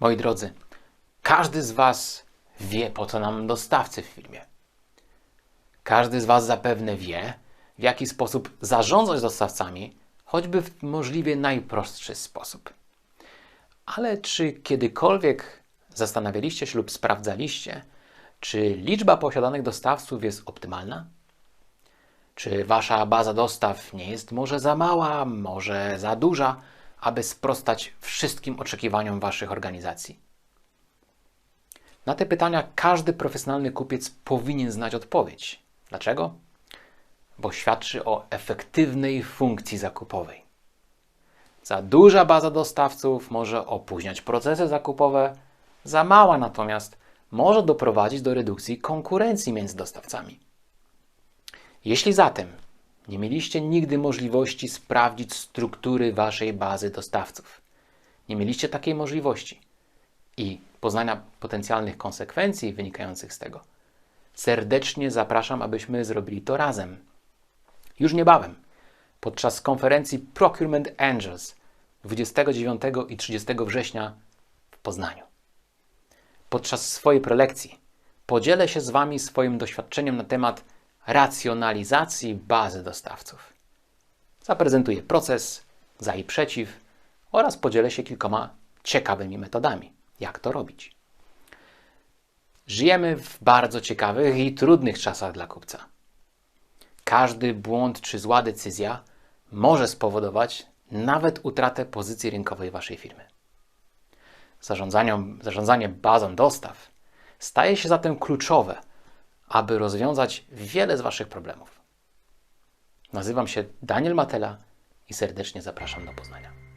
Moi drodzy, każdy z Was wie, po co nam dostawcy w firmie. Każdy z Was zapewne wie, w jaki sposób zarządzać dostawcami, choćby w możliwie najprostszy sposób. Ale czy kiedykolwiek zastanawialiście się lub sprawdzaliście, czy liczba posiadanych dostawców jest optymalna? Czy wasza baza dostaw nie jest może za mała, może za duża, aby sprostać wszystkim oczekiwaniom waszych organizacji? Na te pytania każdy profesjonalny kupiec powinien znać odpowiedź. Dlaczego? Bo świadczy o efektywnej funkcji zakupowej. Za duża baza dostawców może opóźniać procesy zakupowe, za mała natomiast może doprowadzić do redukcji konkurencji między dostawcami. Jeśli zatem nie mieliście nigdy możliwości sprawdzić struktury waszej bazy dostawców, nie mieliście takiej możliwości i poznania potencjalnych konsekwencji wynikających z tego, serdecznie zapraszam, abyśmy zrobili to razem. Już niebawem, podczas konferencji Procurement Angels 29 i 30 września w Poznaniu. Podczas swojej prelekcji podzielę się z Wami swoim doświadczeniem na temat racjonalizacji bazy dostawców. Zaprezentuję proces za i przeciw oraz podzielę się kilkoma ciekawymi metodami, jak to robić. Żyjemy w bardzo ciekawych i trudnych czasach dla kupca. Każdy błąd czy zła decyzja może spowodować nawet utratę pozycji rynkowej waszej firmy. Zarządzanie, bazą dostaw staje się zatem kluczowe, aby rozwiązać wiele z waszych problemów. Nazywam się Daniel Matela i serdecznie zapraszam do Poznania.